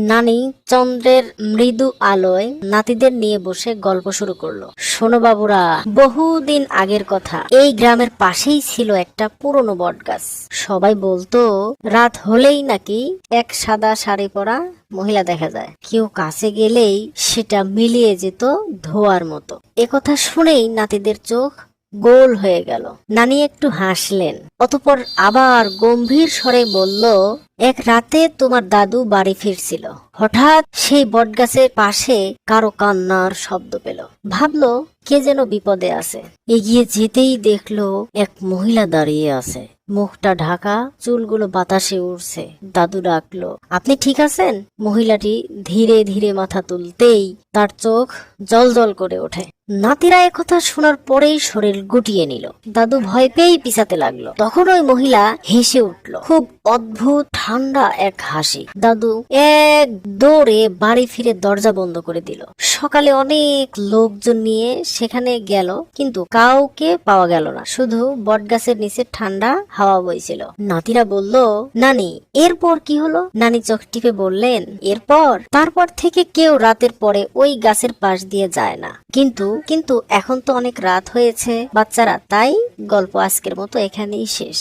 নানি চন্দ্রের মৃদু আলোয় নাতিদের নিয়ে বসে গল্প শুরু করল। শোনো বাবুরা, বহুদিন আগের কথা। এই গ্রামের পাশেই ছিল একটা পুরনো বটগাছ। সবাই বলতো, রাত হলেই নাকি এক সাদা শাড়ি পরা মহিলা দেখা যায়। কেউ কাছে গেলেই সেটা মিলিয়ে যেত ধোয়ার মতো। একথা শুনেই নাতিদের চোখ গোল হয়ে গেল। নানি একটু হাসলেন, অতপর আবার গম্ভীর স্বরে বলল এক রাতে তোমার দাদু বাড়ি ফিরছিল। হঠাৎ সেই বটগাছের পাশে কারও কান্নার শব্দ পেল। ভাবলো কে যেন বিপদে আছে। এগিয়ে যেতেই দেখল এক মহিলা দাঁড়িয়ে আছে। মুখটা ঢাকা, চুলগুলো বাতাসে উড়ছে। দাদু ডাকলো, আপনি ঠিক আছেন? মহিলাটি ধীরে ধীরে মাথা তুলতেই তার চোখ জল জল করে ওঠে। নাতিরা একথা শোনার পরেই শরীর গুটিয়ে নিল। দাদু ভয় পেয়েই পিছাতে লাগল। তখন ওই মহিলা হেসে উঠল। খুব অদ্ভুত, ঠান্ডা এক হাসি। দাদু এক দৌড়ে বাড়ি ফিরে দরজা বন্ধ করে দিল। সকালে অনেক লোকজন নিয়ে সেখানে গেল, কিন্তু কাউকে পাওয়া গেল না। শুধু বটগাছের নিচে ঠান্ডা হাওয়া বইছিল। নাতিরা বলল, নানি, এরপর কি হলো? নানি চোখ টিপে বললেন, এরপর? তারপর থেকে কেউ রাতের পরে ওই গাছের পাশ দিয়ে যায় না। কিন্তু কিন্তু এখন তো অনেক রাত হয়েছে। বাচ্চারা, তাই গল্প আজকের মতো এখানেই শেষ।